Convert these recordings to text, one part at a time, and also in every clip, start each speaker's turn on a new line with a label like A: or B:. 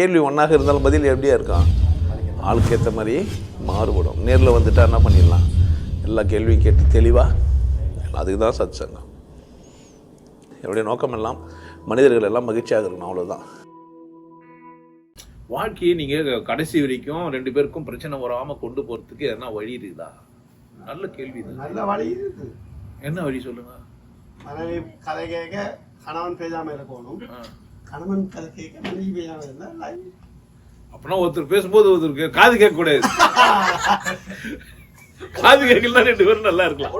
A: கேள்வி ஒன்றாக இருந்தாலும் பதில் எப்படியா இருக்கும்? ஆளுக்கு ஏற்ற மாதிரி மாறுபடும். நேரில் வந்துட்டா என்ன பண்ணிடலாம்? எல்லா கேள்வியும் கேட்டு தெளிவாக அதுக்கு தான் சத் சங்கம் என்னுடைய நோக்கம் எல்லாம் மனிதர்கள் எல்லாம் மகிழ்ச்சியாக இருக்கணும் அவ்வளோதான்
B: வாழ்க்கையை நீங்க கடைசி வரைக்கும் ரெண்டு பேருக்கும் பிரச்சனை வராம கொண்டு போறதுக்கு எதனா வழி இருக்குதா? நல்ல கேள்வி
C: நல்ல வழி இருக்கு
B: என்ன வழி சொல்லுங்க?
C: மனைவி கதை கேட்க கணவன் பேசாம இருக்கணும்.
B: ஆ.
C: கணவன் கதை கேட்க மனைவி பேசாம இருந்தா life.
B: அப்படின்னா ஒருத்தர் பேசும்போது ஒருத்தருக்கு காது கேட்க கூடாது. காது கேட்கலாம் ரெண்டு பேரும் நல்லா இருக்கலாம்.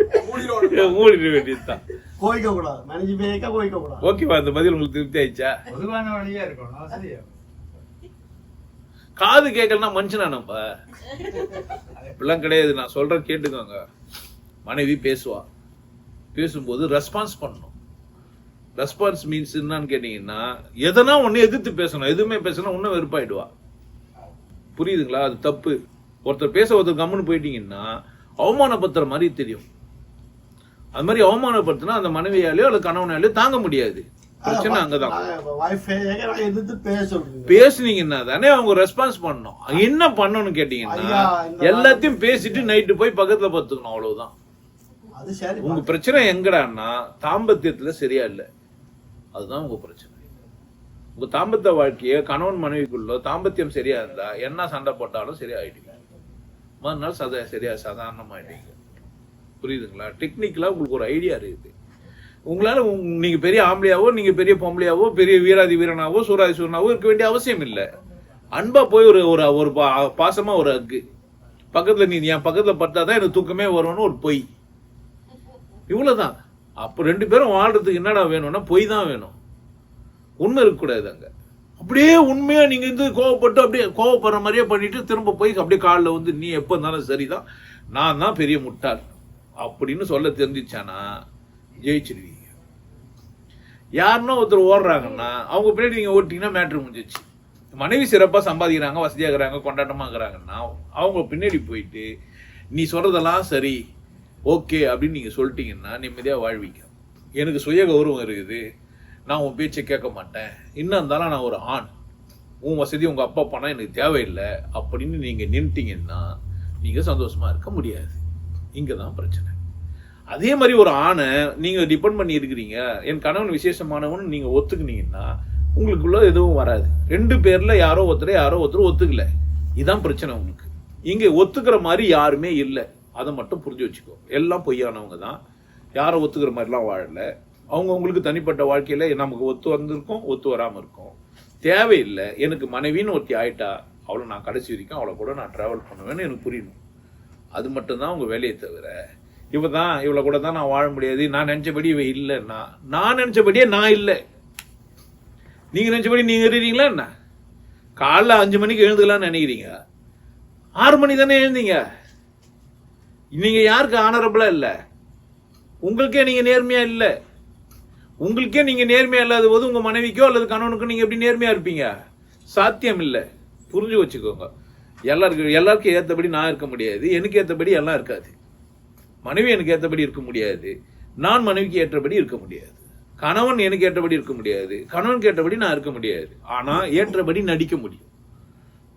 B: மூடிட வேண்டியதுதான்.
C: கோய்க்க கூடாது மனைவி பேக்க கோய்க்க கூடாது
B: ஓகேவா அந்த பதில் உங்களுக்கு திருப்தி ஆயிடுச்சா?
D: பொதுவான வழியா இருக்கணும். வசதியா
B: காது கேட்கலன்னா மனுஷனா நம்ம? அப்படிலாம் கிடையாது. நான் சொல்றேன் கேட்டுக்கோங்க. மனைவி பேசுவா. பேசும்போது ரெஸ்பான்ஸ் பண்ணணும். ரெஸ்பான்ஸ் மீன்ஸ் என்னன்னு கேட்டீங்கன்னா எதனா ஒண்ணு எதிர்த்து பேசணும். எதுவுமே பேசணும் இன்னும் வெறுப்பாயிடுவா. புரியுதுங்களா? அது தப்பு. ஒருத்தர் பேச ஒருத்தர் கம்முன்னு போயிட்டீங்கன்னா அவமானப்படுத்துற மாதிரி தெரியும். அது மாதிரி அவமானப்படுத்தினா அந்த மனைவியாலேயோ அல்லது கணவனாலேயோ தாங்க முடியாது. பிரச்சனை அங்கதான். பேசுனீங்கன்னா தானே அவங்க ரெஸ்பான்ஸ் பண்ணணும். என்ன பண்ணணும்னு கேட்டீங்கன்னா எல்லாத்தையும் பேசிட்டு நைட்டு போய் பக்கத்துல பத்துக்கணும் அவ்வளவுதான். உங்க பிரச்சனை எங்கடான்னா தாம்பத்தியத்துல சரியா இல்ல. அதுதான் உங்கள் பிரச்சனை. உங்கள் தாம்பத்திய வாழ்க்கையை கணவன் மனைவிக்குள்ளோ தாம்பத்தியம் சரியாக இருந்தால் என்ன சண்டை போட்டாலும் சரியாகிடுங்க மறுநாள் சத சரியா சாதாரணமாகிட்டீங்க புரியுதுங்களா? டெக்னிக்கலாக உங்களுக்கு ஒரு ஐடியா இருக்குது. உங்களால் உங் நீங்கள் பெரிய ஆம்பளையாவோ நீங்கள் பெரிய பொம்பளையாவோ பெரிய வீராதி வீரனாவோ சூராதி சூரனாவோ இருக்க வேண்டிய அவசியம் இல்லை. அன்பாக போய் ஒரு ஒரு ஒரு பா- பாசமாக ஒரு அக்கு. பக்கத்தில் நீ என் பக்கத்தில் பட்டா தான் எனக்கு தூக்கமே வரும்னு ஒரு பொய். இவ்வளோதான் அப்போ ரெண்டு பேரும் வாழ்றதுக்கு என்னடா வேணும்னா பொய் தான் வேணும். உண்மை இருக்கக்கூடாது அங்கே. அப்படியே உண்மையாக நீங்கள் வந்து கோவப்பட்டு அப்படியே கோவப்படுற மாதிரியே பண்ணிவிட்டு திரும்ப போய் அப்படியே காலில் வந்து நீ எப்போ இருந்தாலும் சரிதான். நான் தான் பெரிய முட்டாள். அப்படின்னு சொல்ல தெரிஞ்சிச்சானா? ஜெயிச்சிருவீங்க. யாருன்னா ஒருத்தர் ஓடுறாங்கன்னா அவங்க பின்னாடி நீங்கள் ஓட்டிங்கன்னா மேட்ரு முடிஞ்சிச்சு மனைவி சிறப்பாக சம்பாதிக்கிறாங்க வசதியாகிறாங்க கொண்டாட்டமாகறாங்கன்னா அவங்க பின்னாடி போயிட்டு நீ சொல்கிறதெல்லாம் சரி. ஓகே அப்படின்னு நீங்கள் சொல்லிட்டீங்கன்னா நிம்மதியாக வாழ்வீங்க. எனக்கு சுய கௌரவம் இருக்குது. நான் உன் பேச்சை கேட்க மாட்டேன். இன்னும் இருந்தாலும் நான் ஒரு ஆண். உன் வசதி உங்கள் அப்பா பணம் எனக்கு தேவையில்லை அப்படின்னு நீங்கள் நின்ட்டீங்கன்னா நீங்கள் சந்தோஷமா இருக்க முடியாது. இங்கே தான் பிரச்சனை. அதே மாதிரி ஒரு ஆணை நீங்கள் டிபெண்ட் பண்ணி இருக்கிறீங்க. என் கணவன் விசேஷமானவன் நீங்கள் ஒத்துக்குனீங்கன்னா உங்களுக்குள்ள எதுவும் வராது. ரெண்டு பேரில் யாரோ ஒருத்தர் யாரோ ஒருத்தர் ஒத்துக்கல. இதுதான் பிரச்சனை உங்களுக்கு. இங்கே ஒத்துக்கிற மாதிரி யாருமே இல்லை. அதை மட்டும் புரிஞ்சு வச்சுக்கோ. எல்லாம் பொய்யானவங்க தான். யாரும் ஒத்துக்கிற மாதிரிலாம் வாழலை. அவங்கவுங்களுக்கு தனிப்பட்ட வாழ்க்கையில் நமக்கு ஒத்து வந்திருக்கும் ஒத்து வராமல் இருக்கும். தேவையில்லை. எனக்கு மனைவின்னு ஒருத்தி ஆயிட்டா அவளை நான் கடைசி வரைக்கும் அவளை கூட நான் ட்ராவல் பண்ணுவேன்னு எனக்கு புரியணும். அது மட்டும்தான் அவங்க வேலையை தவிர. இவ தான் இவளை கூட தான் நான் வாழ முடியாது. நான் நினச்சபடி இவ இல்லைன்னா நான் நினச்சபடியே நான் இல்லை. நீங்கள் நினச்சபடி நீங்கள் இருக்கிறீங்களா என்ன? காலைல அஞ்சு மணிக்கு எழுந்துக்கலாம்னு நினைக்கிறீங்க. ஆறு மணி தானே எழுந்தீங்க? நீங்க யாருக்கு ஆனரபிளா இல்ல? உங்களுக்கே நீங்க நேர்மையா இல்ல. உங்களுக்கே நீங்க நேர்மையா இல்லாத போது உங்க மனைவிக்கோ அல்லது கணவனுக்கோ நீங்க எப்படி நேர்மையா இருப்பீங்க? சாத்தியம் இல்ல. புரிஞ்சு வச்சுக்கோங்க. எல்லாருக்கும் எல்லாருக்கும் ஏத்தபடி நான் இருக்க முடியாது. எனக்கு ஏத்தபடி எல்லாம் இருக்காது. மனைவி எனக்கு ஏத்தபடி இருக்க முடியாது. நான் மனைவிக்கு ஏற்றபடி இருக்க முடியாது. கணவன் எனக்கு ஏற்றபடி இருக்க முடியாது. கணவனுக்கு ஏற்றபடி நான் இருக்க முடியாது. ஆனால் ஏற்றபடி நடிக்க முடியும்.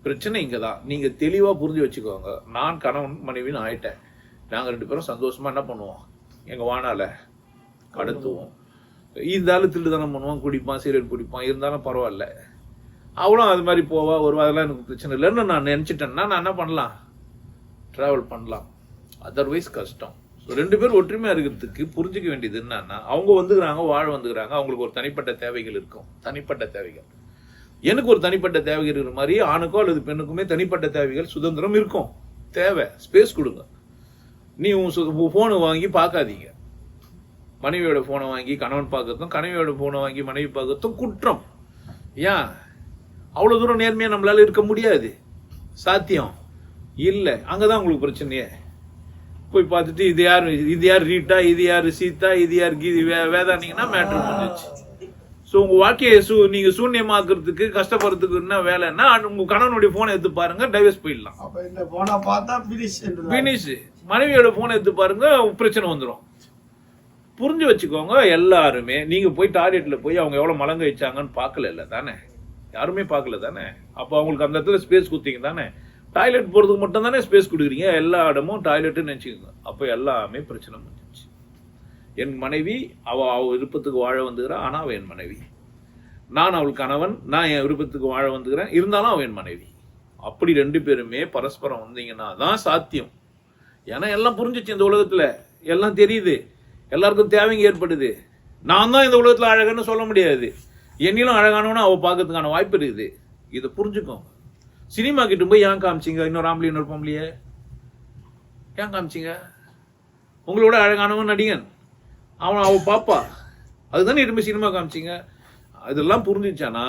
B: பிரச்சனை இங்கே தான் நீங்கள் தெளிவாக புரிஞ்சு வச்சுக்கோங்க. நான் கணவன் மனைவின்னு ஆயிட்டேன். நாங்கள் ரெண்டு பேரும் சந்தோஷமாக என்ன பண்ணுவோம்? எங்கள் வானால கடத்துவோம். இருந்தாலும் திருடுதனம் பண்ணுவான் குடிப்பான் சீரியல் குடிப்பான் இருந்தாலும் பரவாயில்ல. அவளும் அது மாதிரி போவா வருவா அதெல்லாம் எனக்கு பிரச்சனை இல்லைன்னு நான் நினச்சிட்டேன்னா நான் என்ன பண்ணலாம்? ட்ராவல் பண்ணலாம். அதர்வைஸ் கஷ்டம். ஸோ ரெண்டு பேரும் ஒற்றுமையாக இருக்கிறதுக்கு புரிஞ்சிக்க வேண்டியது என்னன்னா அவங்க வந்துக்கிறாங்க வாழ வந்துக்கிறாங்க. அவங்களுக்கு ஒரு தனிப்பட்ட தேவைகள் இருக்கும். தனிப்பட்ட தேவைகள். எனக்கு ஒரு தனிப்பட்ட தேவைகள் இருக்கிற மாதிரி ஆணுக்கோ அல்லது பெண்ணுக்குமே தனிப்பட்ட தேவைகள் சுதந்திரம் இருக்கும். தேவை. ஸ்பேஸ் கொடுங்க. நீ உன் ஃபோனை வாங்கி பார்க்காதீங்க. மனைவியோட ஃபோனை வாங்கி கணவன் பார்க்கறதும் கணவியோட ஃபோனை வாங்கி மனைவி பார்க்கறதும் குற்றம். ஏன்? அவ்வளோ தூரம் நேர்மையாக நம்மளால இருக்க முடியாது. சாத்தியம் இல்லை. அங்கே தான் உங்களுக்கு பிரச்சனையே. போய் பார்த்துட்டு இது யார் இது யார் ரீட்டா இது யார் சீதா இது யார் கீதி வே வேதானிங்கன்னா மேட்ரு முடிஞ்சிச்சு ஸோ உங்கள் வாழ்க்கையை சூ நீங்கள் சூன்யமாக்குறதுக்கு கஷ்டப்படுறதுக்கு என்ன வேலைன்னா உங்கள் கணவனுடைய ஃபோனை எடுத்து பாருங்க டைவர்ஸ் போயிடலாம்.
C: அப்ப இந்த போனா பார்த்தா பினிஷ் என்று
B: பினிஷ் மனைவியோட போனை எடுத்து பாருங்க பிரச்சனை வந்துடும் புரிஞ்சு வச்சுக்கோங்க எல்லாருமே நீங்க போய் டாய்லெட்ல போய் அவங்க எவ்வளவு மலங்க வச்சாங்கன்னு பார்க்கல இல்ல தானே? யாருமே பார்க்கல தானே? அப்போ அவங்களுக்கு அந்த இடத்துல ஸ்பேஸ் கொடுத்தீங்க தானே? டாய்லெட் போகிறதுக்கு மட்டும் தானே ஸ்பேஸ் கொடுக்குறீங்க எல்லா இடமும் டாய்லெட்டுன்னு நினச்சிக்கோங்க. அப்போ எல்லாமே பிரச்சனை முடிஞ்சிச்சு என் மனைவி அவள் அவள் விருப்பத்துக்கு வாழ வந்துக்கிறா ஆனால் அவள் என் மனைவி. நான் அவள் கணவன் நான் என் விருப்பத்துக்கு வாழ வந்துக்கிறேன் இருந்தாலும் அவள் என் மனைவி. அப்படி ரெண்டு பேருமே பரஸ்பரம் வந்தீங்கன்னா தான் சாத்தியம். ஏன்னா எல்லாம் புரிஞ்சிச்சு இந்த உலகத்தில். எல்லாம் தெரியுது. எல்லாருக்கும் தேவைங்க ஏற்படுது. நான் தான் இந்த உலகத்தில் அழகன்னு சொல்ல முடியாது. என்னிலும் அழகானவனு அவள் பார்க்கறதுக்கான வாய்ப்பு இருக்குது. இதை புரிஞ்சுக்கோங்க. சினிமா கிட்ட போய் ஏன் காமிச்சிங்க? இன்னொரு ஆம்பளை இன்னொரு பொம்பளையே? ஏன் காமிச்சிங்க? உங்களோட அழகானவன் நடிகன். அவன் அவன் பாப்பா. அதுதானே எடுமை சினிமா காமிச்சிங்க? அதெல்லாம் புரிஞ்சிச்சானா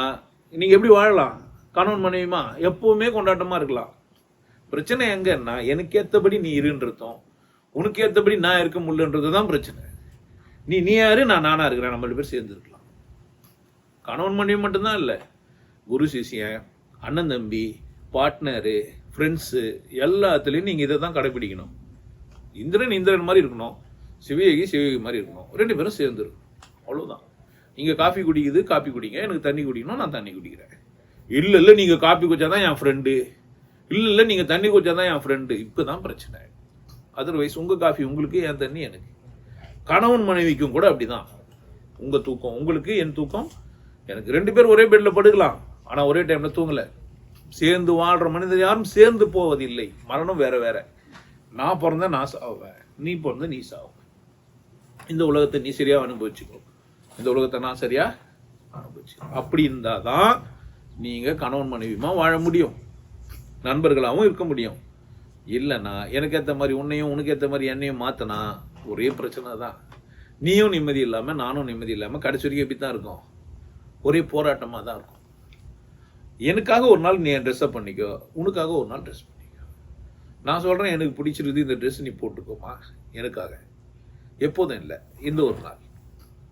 B: நீங்கள் எப்படி வாழலாம்? கணவன் மனைவிமா எப்பவுமே கொண்டாட்டமாக இருக்கலாம். பிரச்சனை எங்கன்னா எனக்கு ஏற்றபடி நீ இருன்றதும் உனக்கு ஏற்றபடி நான் இருக்க முடியலன்றது தான் பிரச்சனை. நீ நீ யாரு? நான் நானாக இருக்கிறேன். நம்ம ரெண்டு பேர் சேர்ந்து இருக்கலாம். கணவன் மனைவி மட்டும்தான் இல்லை. குரு சிஷ்யன் அண்ணன் தம்பி பார்ட்னரு ஃப்ரெண்ட்ஸு எல்லாத்துலேயும் நீங்கள் இதை தான் கடைப்பிடிக்கணும் இந்திரன் இந்திரன் மாதிரி இருக்கணும். சிவயோகி சிவயோகி மாதிரி இருக்கணும். ரெண்டு பேரும் சேர்ந்து இருக்கணும் அவ்வளோதான் நீங்கள் காஃபி குடிக்குது காப்பி குடிங்க. எனக்கு தண்ணி குடிக்கணும் நான் தண்ணி குடிக்கிறேன். இல்லை இல்லை நீங்கள் காப்பி குடிச்சா தான் என் ஃப்ரெண்டு இல்லை இல்லை நீங்கள் தண்ணி குடிச்சா தான் என் ஃப்ரெண்டு இப்போ தான் பிரச்சனை. அதர்வைஸ் உங்கள் காஃபி உங்களுக்கு என் தண்ணி எனக்கு. கணவன் மனைவிக்கும் கூட அப்படிதான். உங்கள் தூக்கம் உங்களுக்கு என் தூக்கம் எனக்கு ரெண்டு பேர் ஒரே பெட்டில் படுக்கலாம். ஆனால் ஒரே டைமில் தூங்கலை. சேர்ந்து வாழ்கிற மனிதர் யாரும் சேர்ந்து போவதில்லை. மரணம் வேற வேற. நான் பிறந்த நான் சாவேன் நீ பிறந்த நீ சாவும் இந்த உலகத்தை நீ சரியா அனுபவிச்சுக்கோ. இந்த உலகத்தை நான் சரியா அனுபவிச்சு அப்படி இருந்தால் தான் நீங்கள் கணவன் மனைவியுமா வாழ முடியும். நண்பர்களாகவும் இருக்க முடியும். இல்லைன்னா எனக்கு ஏற்ற மாதிரி உன்னையும் உனக்கு ஏற்ற மாதிரி என்னையும் மாற்றினா ஒரே பிரச்சனை தான். நீயும் நிம்மதி இல்லாமல் நானும் நிம்மதி இல்லாமல் கடைசி வரைக்கும் எப்படி தான் இருக்கும்? ஒரே போராட்டமாக தான் இருக்கும். எனக்காக ஒரு நாள் நீ என் ட்ரெஸ்ஸை பண்ணிக்கோ உனக்காக ஒரு நாள் ட்ரெஸ் பண்ணிக்கோ. நான் சொல்கிறேன் எனக்கு பிடிச்சிருக்குது இந்த ட்ரெஸ் நீ போட்டுக்கோமா எனக்காக. எப்போதும் இல்லை. இந்த ஒரு நாள்.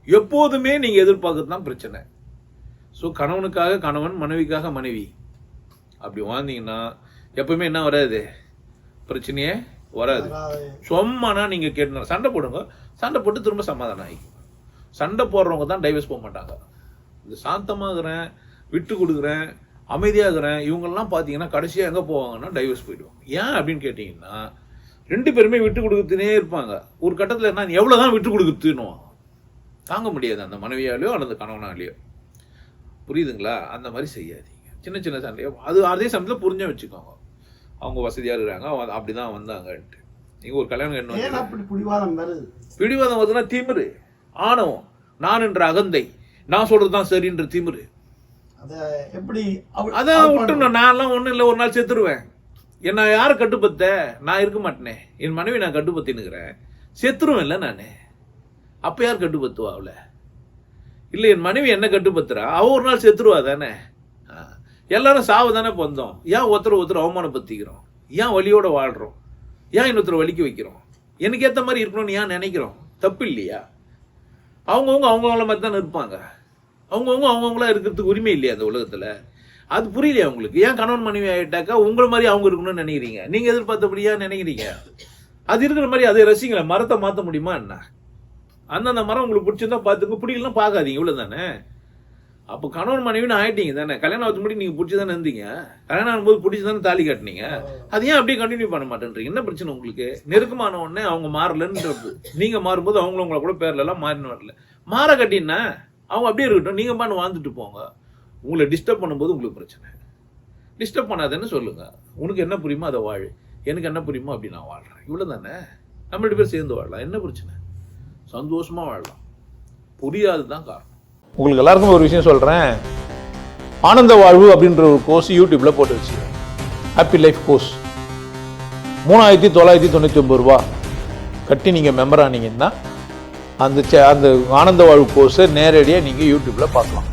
B: எப்போதுமே நீங்கள் எதிர்பார்க்கறது தான் பிரச்சனை. ஸோ கணவனுக்காக கணவன் மனைவிக்காக மனைவி. அப்படி வாழ்ந்தீங்கன்னா எப்பவுமே என்ன வராது? பிரச்சனையே வராது. சும்மானா நீங்க கேட்டு சண்டை போடுங்க. சண்டை போட்டு திரும்ப சமாதானம் ஆகிக்கும் சண்டை போடுறவங்க தான் டைவர்ஸ் போக மாட்டாங்க. இந்த சாந்தமாகறேன் விட்டு கொடுக்குறேன் அமைதியாகிறேன் இவங்கெல்லாம் பார்த்தீங்கன்னா கடைசியாக எங்கே போவாங்கன்னா டைவர்ஸ் போயிடுவாங்க. ஏன் அப்படின்னு கேட்டிங்கன்னா ரெண்டு பேருமே விட்டு கொடுத்துனே இருப்பாங்க. ஒரு கட்டத்தில் என்ன எவ்வளோ தான் விட்டு கொடுக்குத்துனுவாங்க தாங்க முடியாது அந்த மனைவியாலேயோ அல்லது கணவனாலேயோ. புரியுதுங்களா? அந்த மாதிரி செய்யாதீங்க. சின்ன சின்ன சண்டையோ அது அதே சமயத்தில் புரிஞ்ச வச்சுக்கோங்க. அவங்க வசதியாக இருக்கிறாங்க அப்படி தான் வந்தாங்கன்ட்டு. நீங்கள் ஒரு கல்யாணம் என்ன
C: பிடிவாதம் வருது.
B: பிடிவாதம் வருதுன்னா திமிரு. ஆணவம். நான் என்ற அகந்தை. நான் சொல்றது தான் சரின்ற திமிரு.
C: அத எப்படி
B: அதான் விட்டுணும் நான்லாம் ஒன்றும் இல்லை ஒரு நாள் செத்துருவேன். என்னை யார் கட்டுப்பத்த? நான் இருக்க மாட்டேனே. என் மனைவி நான் கட்டுப்பத்தினுக்கிறேன் செத்துருவேன் இல்லை நான். அப்போ யார் கட்டுப்பத்துவா அவளை? இல்லை என் மனைவி என்ன கட்டுப்பத்துறா? அவ ஒரு நாள் செத்துருவா தானே. எல்லாரும் சாவு தானே பந்தோம். ஏன் ஒருத்தர் ஒருத்தர் அவமானப்படுத்திக்கிறோம்? ஏன் வழியோட வாழ்கிறோம் ஏன் இன்னொருத்தர் வலிக்க வைக்கிறோம்? எனக்கு ஏற்ற மாதிரி இருக்கணும்னு ஏன் நினைக்கிறோம்? தப்பு இல்லையா? அவங்கவுங்க அவங்கவுங்கள மாதிரி தானே இருப்பாங்க. அவங்கவுங்க அவங்கவுங்களா இருக்கிறதுக்கு உரிமை இல்லையா அந்த உலகத்தில்? அது புரியலையா உங்களுக்கு? ஏன் கணவன் மனைவி ஆகிட்டாக்கா உங்களை மாதிரி அவங்க இருக்கணும்னு நினைக்கிறீங்க? நீங்கள் எதிர்பார்த்தபடியா நினைக்கிறீங்க? அது இருக்கிற மாதிரி அதை ரசிங்களேன் மரத்தை மாற்ற முடியுமா என்ன? அந்தந்த மரம் உங்களுக்கு பிடிச்சிருந்தா பார்த்துங்க பிடிக்கலாம் பார்க்காதீங்க. இவ்வளோ தானே அப்போ கணவன் மனைவின்னு ஆயிட்டீங்க தானே? கல்யாணம் ஆகுது முடி நீங்கள் பிடிச்சி தானே இருந்தீங்க? கல்யாணம் ஆகும்போது பிடிச்சி தானே தாலி கட்டினீங்க? அது ஏன் அப்படியே கண்டினியூ பண்ண மாட்டேன்றீங்க? என்ன பிரச்சனை உங்களுக்கு? நெருக்கமான உடனே அவங்க மாறலன்றது. நீங்க மாறும்போது அவங்களும் உங்களை கூட பேர்ல எல்லாம் மாறினு வரல. மாற கட்டினா அவங்க அப்படியே இருக்கட்டும். நீங்க பண்ணு வாழ்ந்துட்டு போங்க. உங்களை டிஸ்டர்ப் பண்ணும்போது உங்களுக்கு பிரச்சனை. டிஸ்டர்ப் பண்ணாதேன்னு சொல்லுங்க. உனக்கு என்ன புரியுமோ அதை வாழ். எனக்கு என்ன புரியுமோ அப்படி நான் வாழ்கிறேன் இவ்வளோ தானே நம்ம ரெண்டு பேர் சேர்ந்து வாழலாம். என்ன பிரச்சனை? சந்தோஷமாக வாழலாம். புரியாது தான் காரணம்.
E: உங்களுக்கு எல்லாருக்கும் ஒரு விஷயம் சொல்கிறேன் ஆனந்த வாழ்வு அப்படின்ற ஒரு கோர்ஸ் யூடியூப்பில் போட்டு வச்சு ஹாப்பி லைஃப் கோர்ஸ் மூணாயிரத்தி தொள்ளாயிரத்தி தொண்ணூற்றி ஒம்பது ரூபா கட்டி நீங்கள் மெம்பர் ஆனீங்கன்னா அந்த சே- அந்த ஆனந்த வாழ்வு கோர்ஸை நேரடியாக நீங்கள் யூடியூப்பில் பார்க்கலாம்.